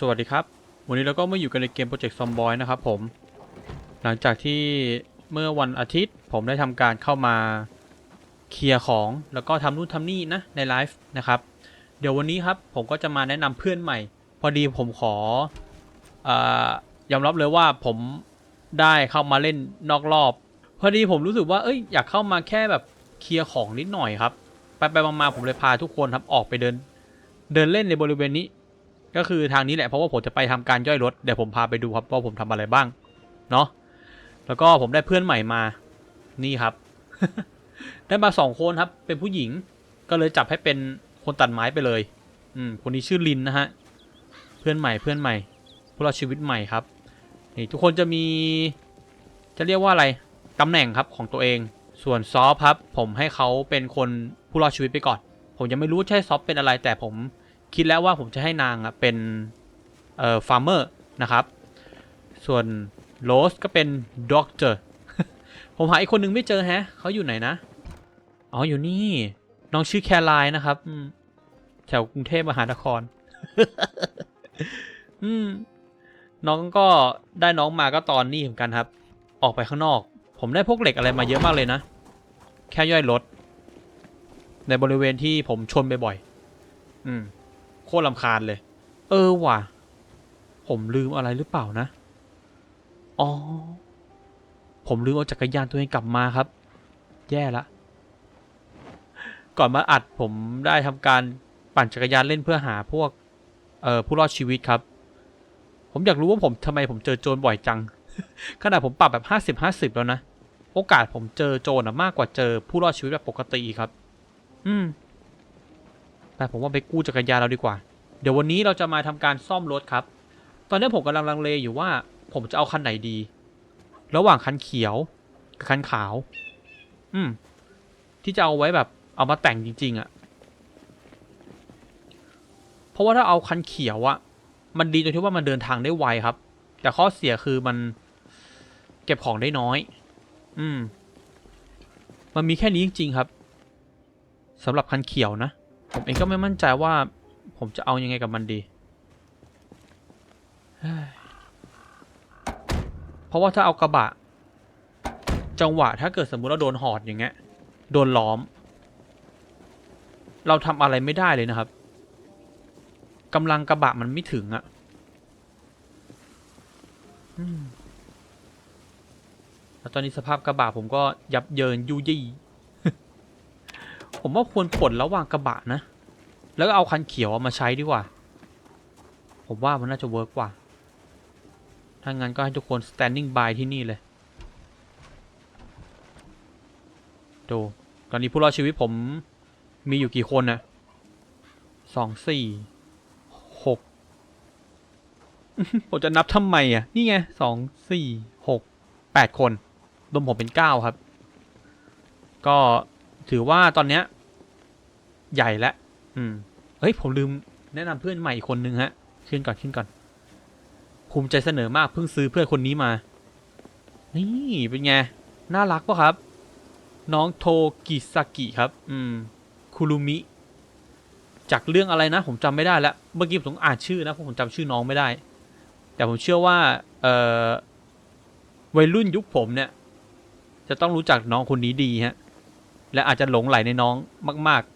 สวัสดีครับ วันนี้เราก็มาอยู่กันในเกม Project Zomboy นะครับผม หลังจากที่เมื่อวันอาทิตย์ผมได้ทำการเข้ามาเคลียร์ของแล้วก็ทำนู่นทำนี่นะในไลฟ์นะครับ เดี๋ยววันนี้ครับผมก็จะมาแนะนำเพื่อนใหม่ พอดีผมขอออยอมรับเลยว่าผมได้เข้ามาเล่นนอกรอบ พอดีผมรู้สึกว่าเอ้ยอยากเข้ามาแค่แบบเคลียร์ของนิดหน่อยครับ ไปไปมาๆผมเลยพาทุกคนครับออกไปเดิน เดินเล่นในบริเวณนี้ ก็คือทางนี้แหละเพราะว่าผมจะไปทำการย่อยรถเดี๋ยวผมพาไปดูครับว่าผมทำอะไรบ้างเนาะแล้วก็ผมได้เพื่อนใหม่มานี่ครับ ได้มาสองคนครับ เป็นผู้หญิง ก็เลยจับให้เป็นคนตัดไม้ไปเลย อืมคนนี้ชื่อลินนะฮะเพื่อนใหม่เพื่อนใหม่ผู้รอดชีวิตใหม่ครับนี่ทุกคนจะมี จะเรียกว่าอะไรตำแหน่งครับของตัวเอง ส่วนซอฟครับ ผมให้เขาเป็นคนผู้รอดชีวิตไปก่อน ผมยังไม่รู้ใช่ซอฟเป็นอะไรแต่ผม คิดแล้วว่าผมจะให้นางอะเป็นเอ่อฟาร์มเมอร์นะครับ ส่วนโรสก็เป็นด็อกเตอร์ผมหาอีกคนนึงไม่เจอแฮะเขาอยู่ไหนนะ อ๋ออยู่นี่ น้องชื่อแคลายนะครับแถวกรุงเทพมหานคร อืม น้องก็ได้น้องมาก็ตอนนี้เหมือนกันครับ ออกไปข้างนอก ผมได้พวกเหล็กอะไรมาเยอะมากเลยนะ แค่ย่อยรถ ในบริเวณที่ผมชนบ่อยๆอืม โคตรลำคาญเลย เออว่ะ ผมลืมอะไรหรือเปล่านะ อ๋อ ผมลืมเอาจักรยานตัวเองกลับมาครับ แย่ละ ก่อนมาอัดผมได้ทำการปั่นจักรยานเล่นเพื่อหาพวก เอ่อ ผู้รอดชีวิตครับ ผมอยากรู้ว่าผมทำไมผมเจอโจรบ่อยจัง ขนาดผมปรับแบบห้าสิบห้าสิบแล้วนะ โอกาสผมเจอโจรนะมากกว่าเจอผู้รอดชีวิตแบบปกติครับ อืม แต่ผมว่าไปกู้จักรยานเราดีกว่า เดี๋ยววันนี้เราจะมาทำการซ่อมรถครับ ตอนนี้ผมกำลังลังเลอยู่ว่า ผมจะเอาคันไหนดี ระหว่างคันเขียวกับคันขาว อืม ที่จะเอาไว้แบบเอามาแต่งจริง ๆอะ่ะ เพราะว่าถ้าเอาคันเขียวอะ่ะ มันดีตรงที่ว่ามันเดินทางได้ไวครับ แต่ข้อเสียคือมันเก็บของได้น้อย อืม มันมีแค่นี้จริง ๆ ครับสำหรับคันเขียวนะ ผมเองก็ไม่มั่นใจว่า ผมจะเอายังไงกับมันดีเพราะว่าถ้าเอากระบะ จังหวะถ้าเกิดสมมุติเราโดนหอดอย่างเงี้ย โดนล้อม เราทำอะไรไม่ได้เลยนะครับกำลังกระบะมันไม่ถึงอะอแล้วตอนนี้สภาพกระบะผมก็ยับเยินยุยี่ ผมว่าควรปลดระหว่างกระบะนะ แล้วก็เอาคันเขียวมาใช้ดีกว่า ผมว่ามันน่าจะเวิร์กกว่า ถ้างั้นก็ให้ทุกคน standing by ที่นี่เลยดูตอนนี้ผู้รอดชีวิตผมมีอยู่กี่คนนะสองสี่หกผมจะนับทำไมอะ นี่ไงสองสี่หกแปดคนรวมผมเป็นเก้าครับ ก็ถือว่าตอนเนี้ย ใหญ่แล้วอืมเฮ้ย ผมลืมแนะนำเพื่อนใหม่อีกคนนึงฮะ ขึ้นก่อนขึ้นก่อน ภูมิใจเสนอมากเพิ่งซื้อเพื่อนคนนี้มา นี่เป็นไง น่ารักปะครับ น้องโทกิซากิครับ อืม คุรุมิ จากเรื่องอะไรนะ ผมจำไม่ได้แล้ว เมื่อกี้ผมอ่านชื่อนะเพราะผมจำชื่อน้องไม่ได้ แต่ผมเชื่อว่า เอ่อ วัยรุ่นยุคผมเนี่ย จะต้องรู้จักน้องคนนี้ดีฮะ และอาจจะหลงไหลในน้องมากๆอืม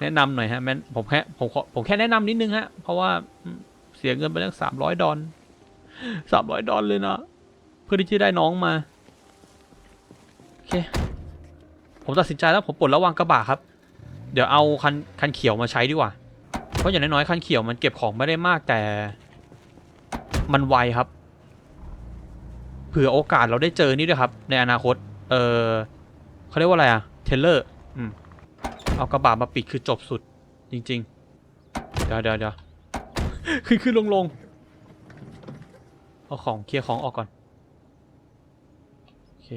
แนะนำหน่อยฮะแม่นผมแค่ผมขอผมแค่แนะนำนิดนึงฮะ เพราะว่าเสียเงินไปตั้งสามร้อยดอลสามร้อยดอลเลยนะเพื่อที่จะได้น้องมา โอเค ผมตัดสินใจแล้วผมปลดระวางกระบะครับ เดี๋ยวเอาคันคันเขียวมาใช้ดีกว่า เพราะอย่างน้อยๆคันเขียวมันเก็บของไม่ได้มากแต่ มันไวครับ เผื่อโอกาสเราได้เจอนี่ด้วยครับ ในอนาคต เออ เขาเรียกว่าอะไรอะเทเลอร์อืมเอากระบะมาปิดคือจบสุด จริง ๆ เดี๋ยวเดี๋ยวเดี๋ยวขึ้นขึ้นลงลงเอาของเคลียร์ของออกก่อน โอเค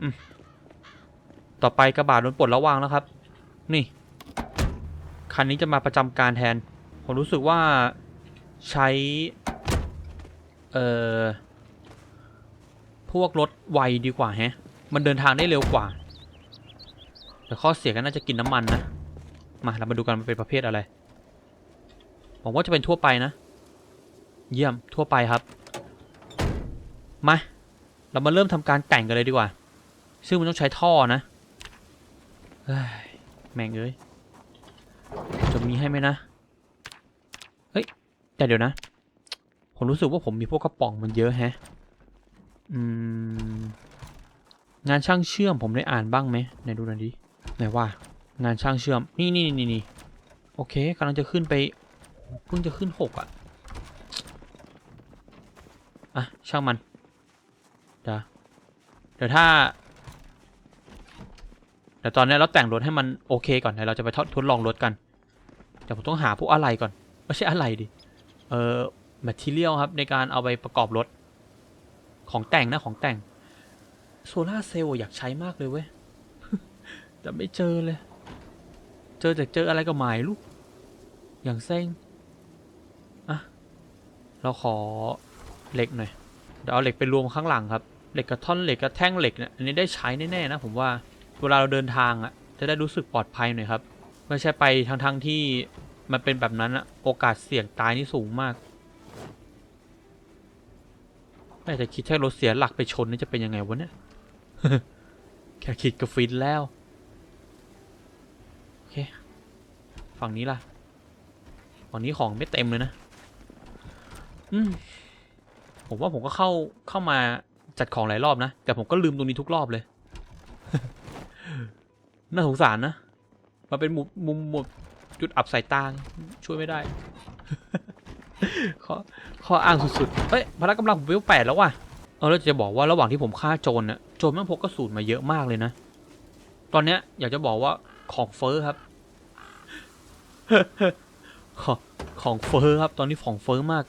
อืมต่อไปกระบะโดนปลดระวางแล้วครับ นี่ คันนี้จะมาประจำการแทน ผมรู้สึกว่าใช้ เอ่อ พวกรถไวดีกว่าแฮะ มันเดินทางได้เร็วกว่า แต่ข้อเสียก็น่าจะกินน้ำมันนะ มาเรามาดูกันมันเป็นประเภทอะไรผมว่าจะเป็นทั่วไปนะ เยี่ยมทั่วไปครับ มา เรามาเริ่มทำการแต่งกันเลยดีกว่า ซึ่งมันต้องใช้ท่อนะเฮ้ยแม่งเอ้ย จะมีให้ไหมนะ เฮ้ย แต่เดี๋ยวนะ ผมรู้สึกว่าผมมีพวกกระป๋องมันเยอะแฮะ อืม งานช่างเชื่อมผมได้อ่านบ้างไหมไหนดูหน่อยดิไหนว่า งานช่างเชื่อม นี่นี่นี่นี่โอเคกำลังจะขึ้นไปเพิ่งจะขึ้นหกอะอะช่างมันเดี๋ยวเดี๋ยวถ้าเดี๋ยวตอนนี้เราแต่งรถให้มันโอเคก่อนเดี๋ยวเราจะไปทดลองรถกันเดี๋ยวผมต้องหาพวกอะไรก่อนไม่ใช่อะไรดิเอ่อ material ครับในการเอาไปประกอบรถ ของแต่งนะของแต่งโซล่าเซลล์อยากใช้มากเลยเว้ย แต่ไม่เจอเลย เจอแต่เจออะไรก็หมายลูก อย่างเซ็งอะ เราขอเหล็กหน่อย เดี๋ยวเอาเหล็กไปรวมข้างหลังครับ เหล็กกับท่อนเหล็กกับแท่งเหล็กเนี่ย อันนี้ได้ใช้แน่ๆนะผมว่า เวลาเราเดินทางอะ จะได้รู้สึกปลอดภัยหน่อยครับ ไม่ใช่ไปทางๆที่มันเป็นแบบนั้นอะโอกาสเสี่ยงตายนี่สูงมาก ไม่แต่คิดถ้ารถเสียหลักไปชนนี่จะเป็นยังไงวะเนี่ย แค่คิดก็ฟินแล้ว โอเค ฝั่งนี้ล่ะ ฝั่งนี้ของไม่เต็มเลยนะ อืม ผมว่าผมก็เข้าเข้ามาจัดของหลายรอบนะ แต่ผมก็ลืมตรงนี้ทุกรอบเลย น่าสงสารนะมาเป็นมุมมุมจุดอับสายตา ช่วยไม่ได้ ข้อข้ออ้างสุดๆเอ้ยพละกำลังผมเวลแปดแล้วว่ะเออแล้วจะบอกว่าระหว่างที่ผมฆ่าโจรน่ะโจรแม่งพกกระสุนมาเยอะมากเลยนะ ตอนเนี้ยอยากจะบอกว่าของเฟอร์ครับ ของของเฟอร์ครับ ตอนนี้ของเฟอร์มาก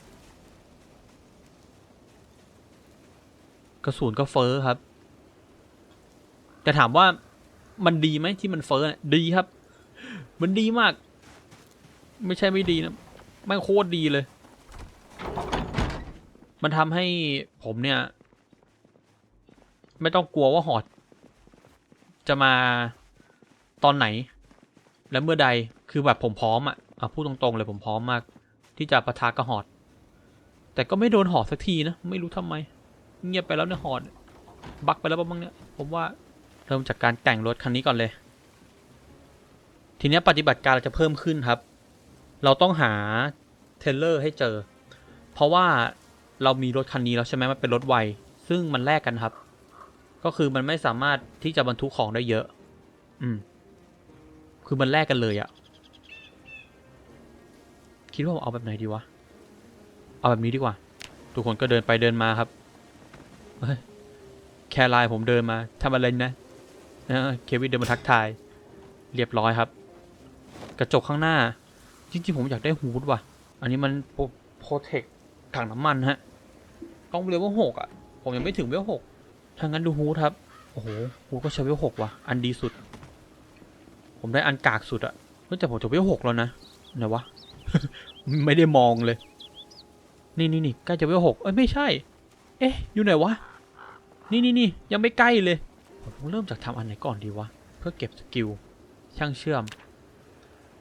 กระสุนก็เฟอร์ครับแต่ถามว่ามันดีไหมที่มันเฟอร์น่ะดีครับ มันดีมาก ไม่ใช่ไม่ดีนะแม่งโคตรดีเลย มันทำให้ผมเนี่ย ไม่ต้องกลัวว่าหอด จะมาตอนไหน และเมื่อใดคือแบบผมพร้อมอะอะพูดตรงๆเลยผมพร้อมมาก ที่จะประทะกับหอด แต่ก็ไม่โดนหอดสักทีนะ ไม่รู้ทำไม เงียบไปแล้วเนี่ยหอด บักไปแล้วบ้างเนี่ย ผมว่าเริ่มจากการแต่งรถคันนี้ก่อนเลย ทีนี้ปฏิบัติการเราจะเพิ่มขึ้นครับ เราต้องหาเทเลอร์ให้เจอ เพราะว่า เรามีรถคันนี้แล้วใช่ไหมมันเป็นรถไว ซึ่งมันแลกกันครับ ก็คือมันไม่สามารถที่จะบรรทุกของได้เยอะ อืม คือมันแลกกันเลยอะคิดว่าเอาแบบไหนดีวะ เอาแบบนี้ดีกว่า ทุกคนก็เดินไปเดินมาครับ แคร์ไลน์ผมเดินมาทำอะไรนะเออเควินเดินมาทักทาย เรียบร้อยครับ กระจกข้างหน้า จริงๆ ผมอยากได้ฮูดว่ะ อันนี้มันโปรเทคถังน้ำมันฮะ ต้องเรียกว่าหกอะ ผมยังไม่ถึงเวลหกถ้างั้นดูฮูดครับ โอ้โหฮูดก็ใช้เวลหกว่ะ อันดีสุด ผมได้อันกากสุดอะเฮ้ยแต่ผมจะเวลหกแล้วนะไหนวะ ไม่ได้มองเลย นี่นี่นี่ใกล้จะเวลหกเอ้ยไม่ใช่ เอ๊ะ อยู่ไหนวะ นี่นี่นี่ยังไม่ใกล้เลย ผมต้องเริ่มจากทำอันไหนก่อนดีวะ เพื่อเก็บสกิล ช่างเชื่อม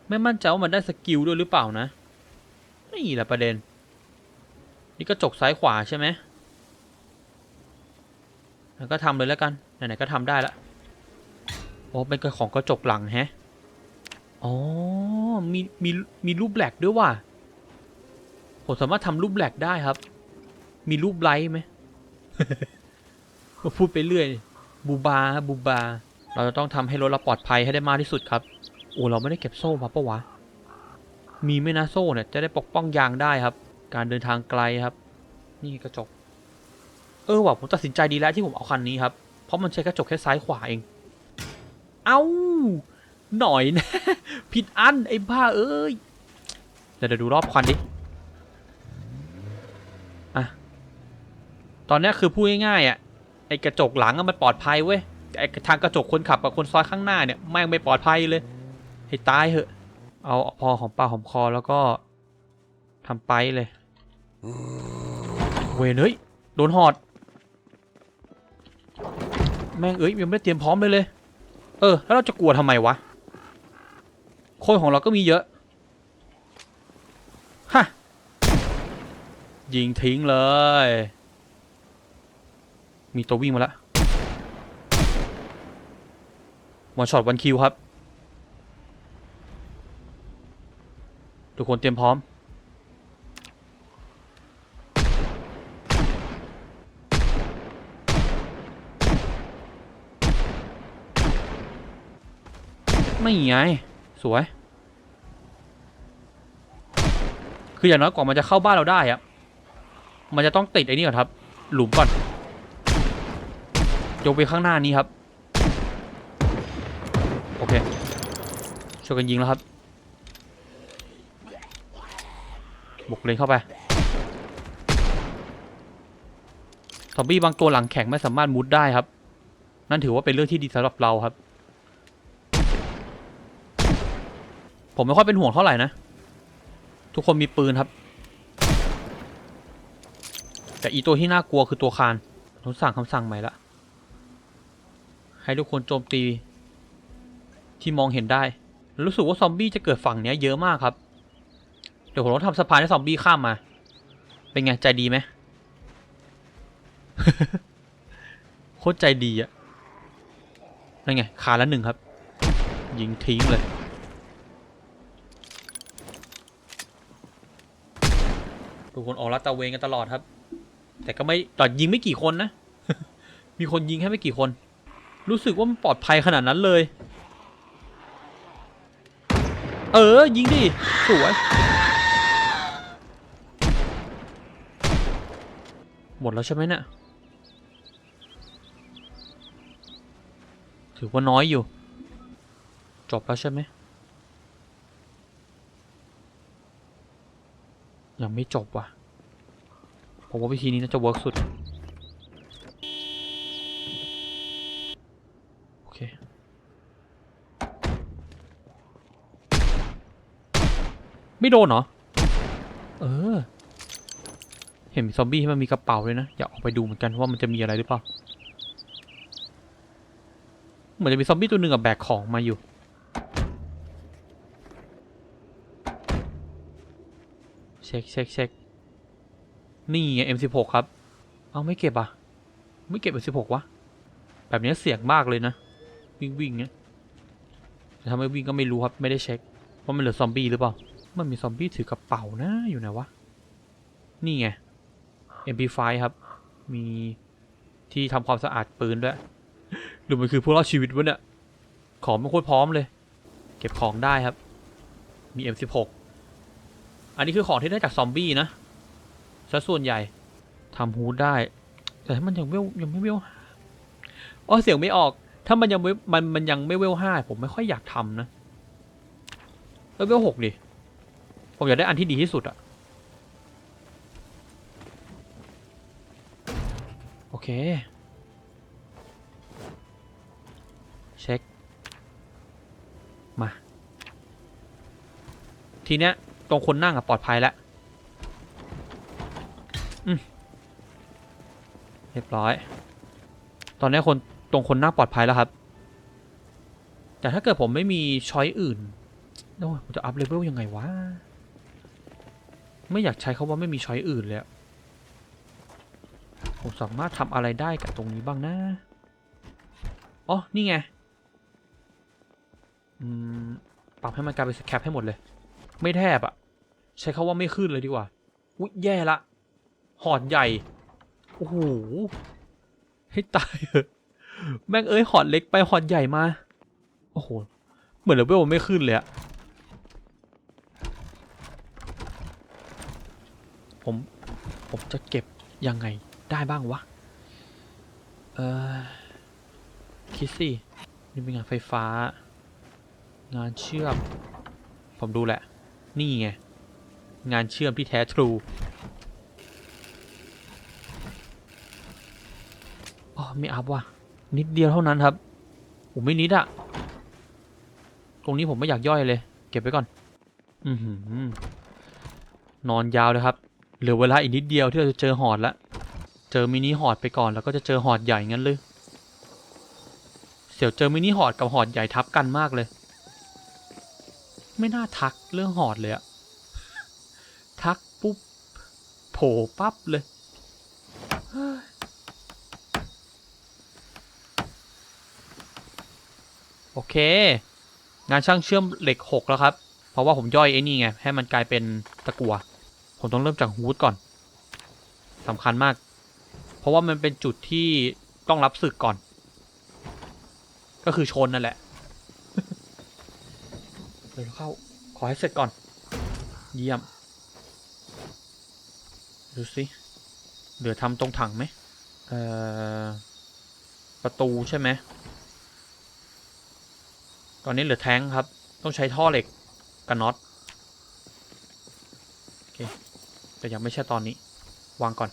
ไม่มั่นใจว่ามันได้สกิลด้วยหรือเปล่านะ นี่แหละประเด็น นี่กระจกซ้ายขวาใช่ไหมแล้วก็ทำเลยแล้วกัน ไหนๆก็ทำได้ละโอ้เป็นของกระจกหลังแฮะ อ๋อ มี มี มีรูปแหลกด้วยว่ะ ผมสามารถทำรูปแหลกได้ครับ มีรูปไลท์ไหมพูดไปเรื่อย บูบาบูบา เราจะต้องทำให้รถเราปลอดภัยให้ได้มากที่สุดครับ โอ้ เราไม่ได้เก็บโซ่มาปะวะ มีไหม่นะโซ่เนี่ยจะได้ปกป้องยางได้ครับ การเดินทางไกลครับ นี่กระจก เออว่ะผมตัดสินใจดีแล้วที่ผมเอาคันนี้ครับ เพราะมันใช้กระจกแค่ซ้ายขวาเอง เอา้า หน่อยนะ ผิดอันไอ้บ้าเอ้ย เดี๋ยวดูรอบควันดิ อะ ตอนนี้คือพูดง่ายๆอะ ไอ้กระจกหลังมันปลอดภัยเว้ย ไอ้ทางกระจกคนขับกับคนซ้อนข้างหน้าเนี่ยแม่งไม่ปลอดภัยเลย ให้ตายเหอะ เอาพอหอมปลาหอมคอแล้วก็ทำไปเลย เวยเฮ้ยโดนหอด แม่งเอ้ยยังไม่ได้เตรียมพร้อมเลยเลย เออ แล้วเราจะกลัวทำไมวะคคนของเราก็มีเยอะฮะยิงทิ้งเลย มีตัววิ่งมาแล้ววันช็อตวันคิวครับ ทุกคนเตรียมพร้อม ไม่ไง สวย คืออย่างน้อยกว่ามันจะเข้าบ้านเราได้อะมันจะต้องติดไอ้นี่ก่อนครับ หลุมก่อนยกไปข้างหน้านี้ครับ โอเคช่วยกันยิงแล้วครับบุกเลยเข้าไปซอมบี้บางตัวหลังแข็งไม่สามารถมุดได้ครับ นั่นถือว่าเป็นเรื่องที่ดีสำหรับเราครับ ผมไม่ค่อยเป็นห่วงเท่าไหร่นะ ทุกคนมีปืนครับ แต่อีตัวที่น่ากลัวคือตัวคานต้องสั่งคำสั่งใหม่ละ ให้ทุกคนโจมตี ที่มองเห็นได้ รู้สึกว่าซอมบี้จะเกิดฝั่งนี้เยอะมากครับ เดี๋ยวผมต้องทำสะพานให้ซอมบี้ข้ามมา เป็นไง ใจดีไหมโคตรใจดีอะนั่นไงคาละหนึ่งครับ ยิงทิ้งเลย ทุกคนออกลาดตะเวนกันตลอดครับ แต่ก็ไม่ตอนยิงไม่กี่คนนะ มีคนยิงแค่ไม่กี่คน รู้สึกว่ามันปลอดภัยขนาดนั้นเลย เออ ยิงดิ สวย หมดแล้วใช่ไหมเนี่ยถือว่าน้อยอยู่ จบแล้วใช่ไหม ยังไม่จบว่ะ ผมว่าวิธีนี้น่าจะเวิร์กสุด โอเค ไม่โดนเหรอ เออ เห็นมีซอมบี้ที่มันมีกระเป๋าเลยนะ อยากออกไปดูเหมือนกันว่ามันจะมีอะไรหรือเปล่า เหมือนจะมีซอมบี้ตัวหนึ่งกับแบกของมาอยู่ เช็คเช็คเช็คนี่ไง M16 ครับ เอาไม่เก็บอะ ไม่เก็บ M16 วะ แบบนี้เสี่ยงมากเลยนะ วิ่งวิ่งเนี้ยแต่ถ้าไม่วิ่งก็ไม่รู้ครับ ไม่ได้เช็ค ว่ามันเหลือซอมบี้หรือเปล่า มันมีซอมบี้ถือกระเป๋านะอยู่ไหนวะ นี่ไง MP5 ครับ มีที่ทำความสะอาดปืนด้วยหรือมันคือผู้รอดชีวิตวะเนี่ย ของมันโคตรพร้อมเลย เก็บของได้ครับ มี M16 อันนี้คือของที่ได้จากซอมบี้นะซะส่วนใหญ่ทำฮูดได้ แต่ถ้ามันยังเวลยังไม่เวลอ๋อเสียงไม่ออก ถ้ามันยังม่มันมันยังไม่เวลห้าผมไม่ค่อยอยากทำนะเออเวลหกดิผมอยากได้อันที่ดีที่สุดอะโอเค เช็ค มา ทีเนี้ย ตรงคนนั่งอะปลอดภัยแล้วเรียบร้อย ตอนนี้คนตรงคนนั่งปลอดภัยแล้วครับ แต่ถ้าเกิดผมไม่มีช้อยอื่นโอ้ผมจะอัพเลเวลยังไงวะ ไม่อยากใช้คาว่าไม่มีช้อยอื่นเลยอะผมสามารถทำอะไรได้กับตรงนี้บ้างนะ อ๋อ นี่ไง ปรับให้มันกลายเป็นสแคปให้หมดเลย ไม่แทบอะ ใช้คาว่าไม่ขึ้นเลยดีกว่า อุ๊ยแย่ละ หอดใหญ่ โอ้โห ให้ตายเถอะ แม่งเอ้ยหอดเล็กไปหอดใหญ่มา โอ้โห เหมือนเลเวลมันไม่ขึ้นเลยอะผม ผมจะเก็บยังไงได้บ้างวะ เออคิดสินี่เป็นงานไฟฟ้า งานเชื่อม ผมดูแหละ นี่ไง งานเชื่อมที่แท้ทรูอ๋อไม่อัพว่ะ นิดเดียวเท่านั้นครับผมไม่นิดอะตรงนี้ผมไม่อยากย่อยเลย เก็บไว้ก่อน อือนอนยาวเลยครับ เหลือเวลาอีกนิดเดียวที่เราจะเจอหอดละเจอมินิหอดไปก่อนแล้วก็จะเจอหอดใหญ่งั้นเลย เสียวเจอมินิหอดกับหอดใหญ่ทับกันมากเลย ไม่น่าทักเรื่องหอดเลยอะ ทักปุ๊บโผล่ปั๊บเลยโอเค งานช่างเชื่อมเหล็กหกแล้วครับ เพราะว่าผมย่อยไอ้นี่ไง ให้มันกลายเป็นตะกัว ผมต้องเริ่มจากฮูดก่อนสำคัญมาก เพราะว่ามันเป็นจุดที่ต้องรับศึกก่อน ก็คือชนนั่นแหละเดี๋ยวเข้า ขอให้เสร็จก่อน เยี่ยม ดูสิเหลือทำตรงถังไหมเอ่อประตูใช่ไหมตอนนี้เหลือแท้งครับ ต้องใช้ท่อเหล็กกับน็อตโอเคแต่ยังไม่ใช่ตอนนี้ วางก่อน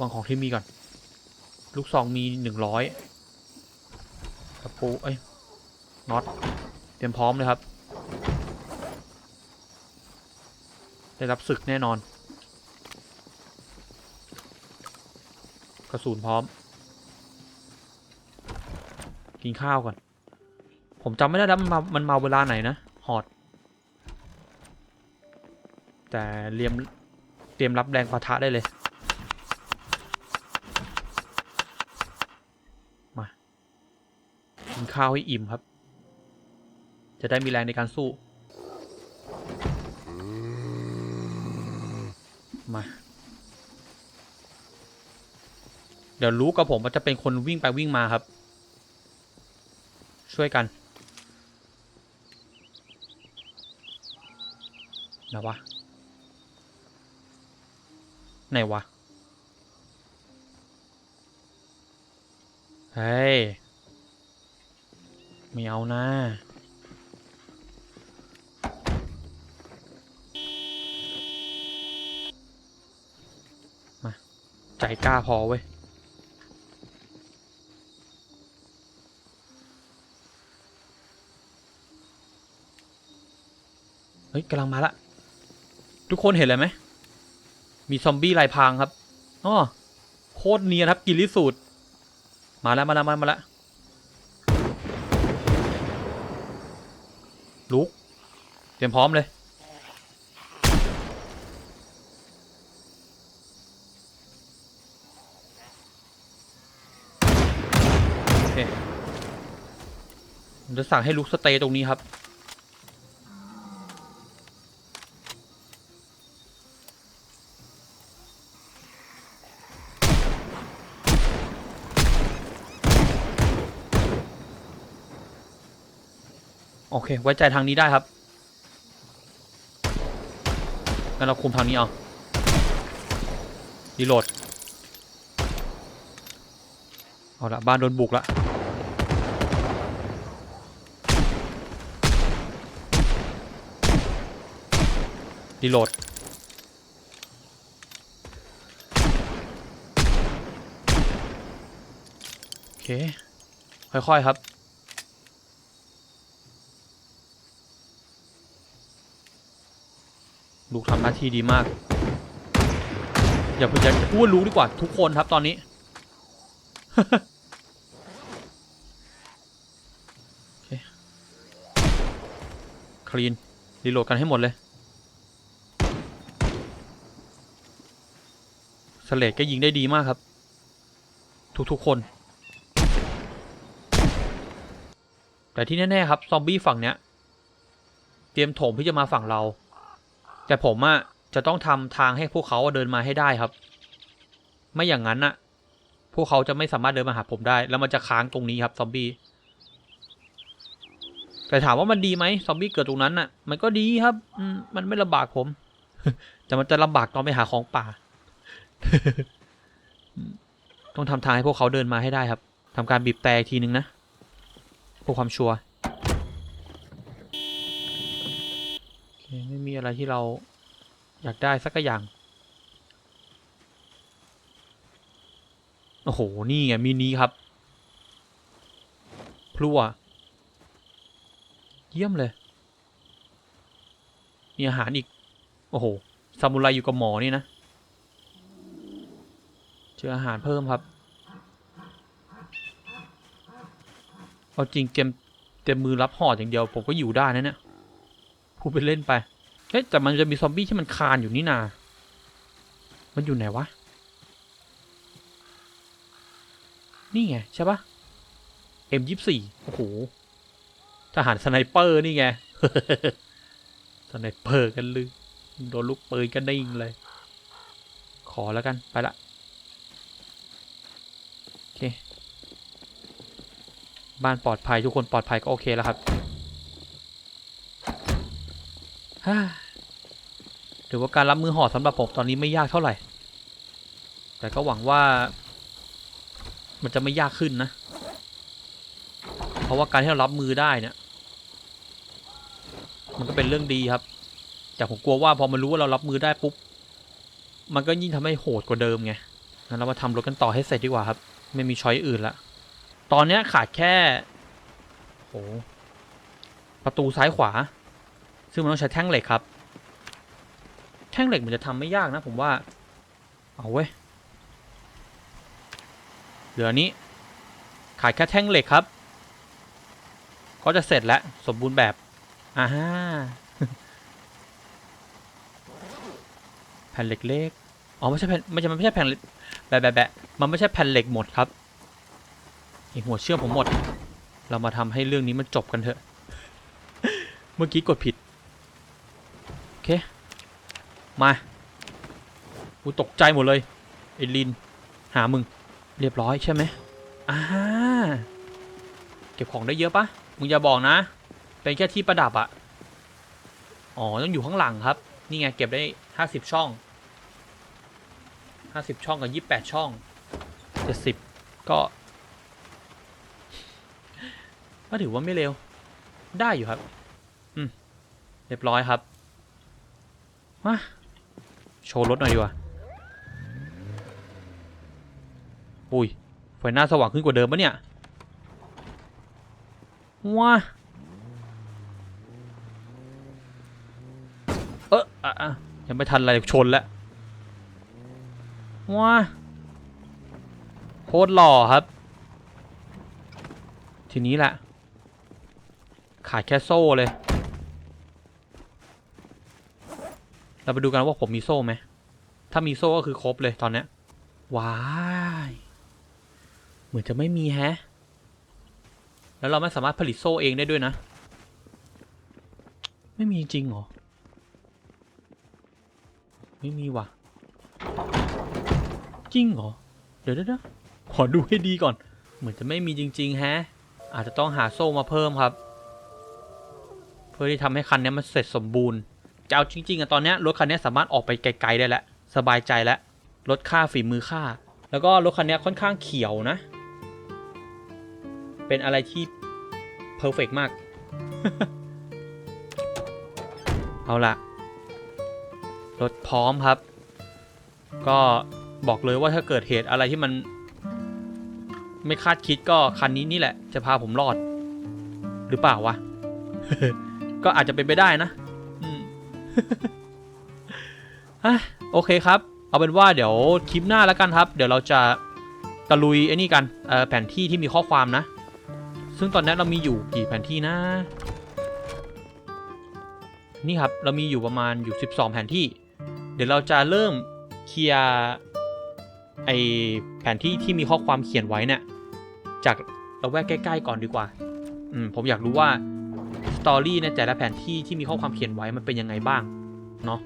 วางของที่มีก่อน ลูกซองมีหนึ่งร้อยตะปูเอ้ยน็อตเตรียมพร้อมเลยครับ ได้รับศึกแน่นอน ระสุนพร้อม กินข้าวก่อน ผมจำไม่ได้แล้วมันมามันมาเวลาไหนนะหอด แต่เตรียมเตรียมรับแรงปะทะได้เลย มา กินข้าวให้อิ่มครับ จะได้มีแรงในการสู้ มา เดี๋ยวรู้กับผมว่าจะเป็นคนวิ่งไปวิ่งมาครับ ช่วยกันไหนวะ ไหนวะ เฮ้ย ไม่เอานะมาใจกล้าพอเว้ย เฮ้ยกำลังมาละ ทุกคนเห็นเลยไหม มีซอมบี้ลายพรางครับอ๋อโคตรเนียนครับกินลิสูตรมาแล้วมาแล้วมาแล้วมาแล้วลุก เตรียมพร้อมเลย โอเคผมจะสั่งให้ลุกสเตย์ตรงนี้ครับ เค ไว้ใจทางนี้ได้ครับงั้นเราคุมทางนี้เอารีโหลด เอาละบ้านโดนบุกละรีโหลดโอเค ค่อย ๆ ครับ ลูกทำหน้าที่ดีมาก อย่าอย่าจะพูดรู้ดีกว่าทุกคนครับตอนนี้ โอเค คลีน รีโหลดกันให้หมดเลยสเลดก็ยิงได้ดีมากครับ ทุกๆคน แต่ที่แน่ ๆ ครับ ซอมบี้ฝั่งเนี้ย เตรียมโถมที่จะมาฝั่งเรา แต่ผมอะจะต้องทำทางให้พวกเขาเดินมาให้ได้ครับ ไม่อย่างนั้นอะพวกเขาจะไม่สามารถเดินมาหาผมได้ แล้วมันจะค้างตรงนี้ครับซอมบี้แต่ถามว่ามันดีไหมซอมบี้เกิดตรงนั้นน่ะ มันก็ดีครับมันไม่ลำบากผม แต่มันจะลำบากตอนไปหาของป่า ต้องทำทางให้พวกเขาเดินมาให้ได้ครับทำการบีบแต่อีกทีนึงนะเพื่อความชัวร์โอเคไมีอะไรที่เราอยากได้สักอย่าง โอ้โห นี่ไงมินิครับ พลัว เยี่ยมเลย มีอาหารอีก โอ้โห ซามูไรอยู่กับหมอนี่นะ เจออาหารเพิ่มครับ เอาจริงเกมเต็มมือรับหอดอย่างเดียว ผมก็อยู่ได้นะเนี่ยพูดไปเล่นไป ฮ้ยแต่มันจะมีซอมบี้ที่มันคานอยู่นี่นา มันอยู่ไหนวะ นี่ไงใช่ปะ M24 โอ้โห ทหารสไนเปอร์นี่ไง สไนเปอร์กันลือโดนลูกปืนกันนิ่งเลย ขอแล้วกันไปละ โอเค บ้านปลอดภัยทุกคนปลอดภัยก็โอเคแล้วครับฮ่า ถือว่าการรับมือหอดสำหรับผมตอนนี้ไม่ยากเท่าไหร่ แต่ก็หวังว่า มันจะไม่ยากขึ้นนะ เพราะว่าการที่เรารับมือได้เนี่ย มันก็เป็นเรื่องดีครับ แต่ผมกลัวว่าพอมันรู้ว่าเรารับมือได้ปุ๊บ มันก็ยิ่งทำให้โหดกว่าเดิมไง งั้นเรามาทำรถกันต่อให้เสร็จดีกว่าครับ ไม่มีช้อยอื่นละ ตอนเนี้ยขาดแค่โหประตูซ้ายขวา ซึ่งมันต้องใช้แท่งเหล็กครับ แท่งเหล็กมันจะทำไม่ยากนะผมว่า เอาเว้ย เหลือนี้ ขายแค่แท่งเหล็กครับ ก็จะเสร็จแล้ว สมบูรณ์แบบอ่าฮะแผ่นเหล็กเล็กอ๋อไม่ใช่แผ่นไม่ใช่มันไม่ใช่แผ่นเหล็กแบะแบะแบะมันไม่ใช่แผ่นเหล็กหมดครับไอหัวเชื่อมผมหมด เรามาทำให้เรื่องนี้มันจบกันเถอะ เมื่อกี้กดผิด โอเค มาอูตกใจหมดเลยไอ้ลิน หามึง เรียบร้อยใช่ไหมอ่าเก็บของได้เยอะปะมึงอย่าบอกนะ เป็นแค่ที่ประดับอะอ๋อ ต้องอยู่ข้างหลังครับ นี่ไง เก็บได้ห้าสิบช่องห้าสิบช่องกับยี่สิบแปดช่องเจ็ดสิบก็ก็ถือว่าไม่เร็ว ได้อยู่ครับ อืม เรียบร้อยครับ มา โชว์รถหน่อยดีกว่า อุ้ยไฟหน้าสว่างขึ้นกว่าเดิมปะเนี่ยว้าเอออะอะยังไม่ทันอะไรชนแล้วว้าโคตรหล่อครับ ทีนี้แหละ ขาดแค่โซ่เลย เราไปดูกันว่าผมมีโซ่ไหม ถ้ามีโซ่ก็คือครบเลยตอนเนี้ยว้าย เหมือนจะไม่มีแฮะ แล้วเราไม่สามารถผลิตโซ่เองได้ด้วยนะ ไม่มีจริงเหรอ ไม่มีว่ะ จริงเหรอเดี๋ยวเดี๋ยวเดี๋ยวขอดูให้ดีก่อน เหมือนจะไม่มีจริง ๆ แฮะ อาจจะต้องหาโซ่มาเพิ่มครับ เพื่อที่ทำให้คันนี้มันเสร็จสมบูรณ์ จะเอาจริงๆอะตอนนี้รถคันนี้สามารถออกไปไกลๆได้แล้วสบายใจแล้วลดค่าฝีมือค่า แล้วก็รถคันนี้ค่อนข้างเขียวนะ เป็นอะไรที่เพอร์เฟกมาก เอาละรถพร้อมครับ ก็บอกเลยว่าถ้าเกิดเหตุอะไรที่มัน ไม่คาดคิดก็คันนี้นี่แหละ จะพาผมรอด หรือเปล่าวะ ก็อาจจะเป็นไปได้นะ อะโอเคครับ เอาเป็นว่าเดี๋ยวคลิปหน้าแล้วกันครับ เดี๋ยวเราจะตะลุยไอ้นี่กันเอ่อแผนที่ที่มีข้อความนะ ซึ่งตอนนี้เรามีอยู่กี่แผนที่นะ นี่ครับเรามีอยู่ประมาณอยู่ 12 แผนที่ เดี๋ยวเราจะเริ่มเคลียร์ไอแผนที่ที่มีข้อความเขียนไว้เนี่ยจากเราแวกใกล้ ๆ ก่อนดีกว่า อืมผมอยากรู้ว่า สตอรี่ในแต่ละแผนที่ที่มีข้อความเขียนไว้มันเป็นยังไงบ้างเนาะ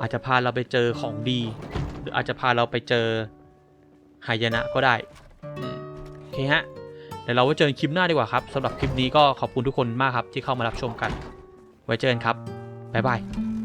อาจจะพาเราไปเจอของดี หรืออาจจะพาเราไปเจอหายนะก็ได้โอเคฮะเดี๋ยวเราไว้เจอกันคลิปหน้าดีกว่าครับสำหรับคลิปนี้ก็ขอบคุณทุกคนมากครับที่เข้ามารับชมกัน ไว้เจอกันครับบ๊ายบาย